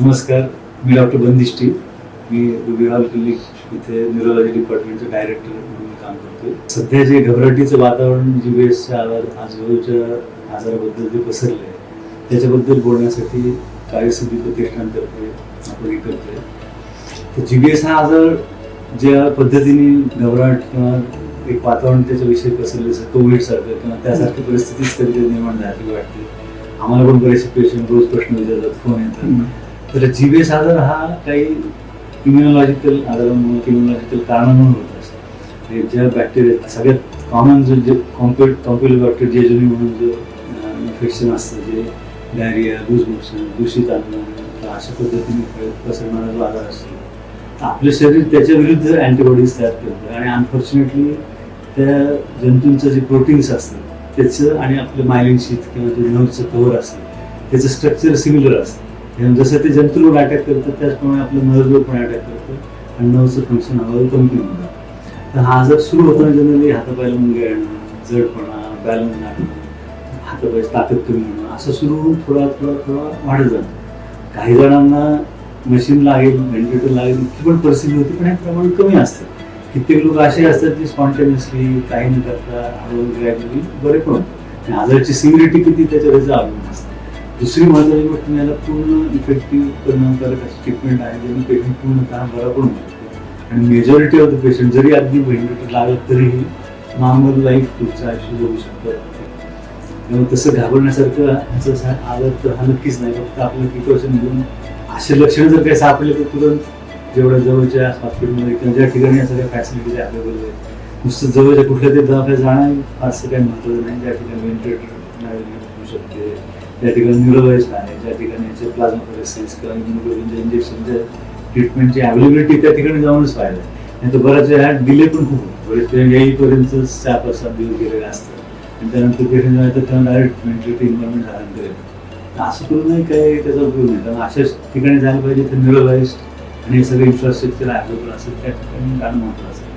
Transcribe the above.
नमस्कार मी डॉक्टर बंदिष्टी मी रुबिहाल क्लिनिक इथे न्यूरोलॉजी डिपार्टमेंटचे डायरेक्टर म्हणून मी काम करतोय. सध्या जे घबराटीचं वातावरण जी वेळेसच्या आजूबाजूच्या आजाराबद्दल जे पसरलं आहे त्याच्याबद्दल बोलण्यासाठी कार्यसिद्धी प्रतिष्ठानतर्फे आपण हे करतोय. तर जी बी एस हा आजार ज्या पद्धतीने घबराट किंवा एक वातावरण त्याच्याविषयी पसरले जसं कोविडसारखं किंवा त्यासारखी परिस्थितीच कधी निर्माण झाली वाटते. आम्हाला पण बरेचसे पेशंट रोज प्रश्न विचारतात फोन येतात. तर जी बी एस आजार हा काही इम्युनॉलॉजिकल आजारांमुळे इम्युनॉलॉजिकल कारणांमुळे होत असतो. हे ज्या बॅक्टेरिया सगळ्यात कॉमन जो जे कॉम्प्युट कॉम्प्युटर बॅक्टेरिया जेजुनी म्हणून जे इन्फेक्शन असतं जे डायरिया लूज दूषित अन्न अशा पद्धतीने पसरणारा जो आजार असतो आपलं शरीर त्याच्या विरुद्ध अँटीबॉडीज तयार करतं. आणि अनफॉर्च्युनेटली त्या जंतूंचं जे प्रोटीन्स असतं त्याचं आणि आपलं मायलिन शीत किंवा जे नर्वचं कव्हर असतं त्याचं स्ट्रक्चर सिमिलर असतं. जसं ते जंतूवर अटॅक करतात त्याचप्रमाणे आपलं नर्ववर पण अटॅक करतं आणि नर्वचं फंक्शन हळूहळू कमी होतं तर हा आजार सुरू होताना जनरली हातापायला मुंगे येणं जडपणा बॅलन्स आणणं हातापायची ताकद कमी होणं असं सुरू होऊन थोडा थोडा थोडा वाढत जातं. काही जणांना मशीन लागेल व्हेंटिलेटर लागेल इतकी पण परिस्थिती होती पण हे प्रमाण कमी असतं. कित्येक लोक असे असतात की स्पॉन्टेनियसली काही न करता हळूहळू ग्रॅज्युअली बरे पण होतात. आणि आजाराची सिव्हिरिटी किती त्याच्यावर अवलंबून असते. दुसरी महत्वाची गोष्ट म्हणजे याला पूर्ण इफेक्टिव्ह परिणामकारक अशी ट्रीटमेंट आहे ज्याने पेशंट पूर्णतः बरा पण होऊ शकतो आणि मेजॉरिटी ऑफ द पेशंट जरी अगदी व्हेंटिलेटर लागत तरीही नॉर्मल लाईफ पुढचं आयुष्य जगू शकतं त्यामुळे तसं घाबरण्यासारखं ह्याचं सा- तर हा नक्कीच नाही. फक्त आपलं प्रिकॉशन घेऊन असे लक्षणं जर काही सापडले तर तुरंत जेवढ्या जवळच्या हॉस्पिटलमध्ये किंवा ज्या ठिकाणी या सगळ्या फॅसिलिटीज अवेलेबल आहेत नुसतं जवळच्या कुठल्या तरी दवाखान्यात जाणं फारसं काही महत्त्वाचं नाही. ज्या ठिकाणी व्हेंटिलेटर होऊ शकते. ज्या ठिकाणी न्यूरोलॉजिस्ट आहे ज्या ठिकाणी याचे प्लाझ्मा फेरेसिस किंवा इम्युनोग्लोबिनच्या इंजेक्शनच्या ट्रीटमेंटची अवेलेबिलिटी त्या ठिकाणी जाऊनच पाहिजे नाही तर बऱ्याच वेळा डिले पण खूप होतो. बरेच वेळ येईपर्यंत चार पाच सात दिवस गेलेले असतात. आणि त्यानंतर पेशंट आहे तर त्यांना डायरेक्ट मेंटली इन्व्हॉल्वमेंट झाल्यानंतर येतं. असं करूनही काही त्याचा उपयोग नाही. कारण अशाच ठिकाणी जायला पाहिजे तर न्यूरोलॉजिस्ट आणि हे सगळं इन्फ्रास्ट्रक्चर अवेलेबल असेल त्या ठिकाणी जाणं महत्त्वाचं आहे.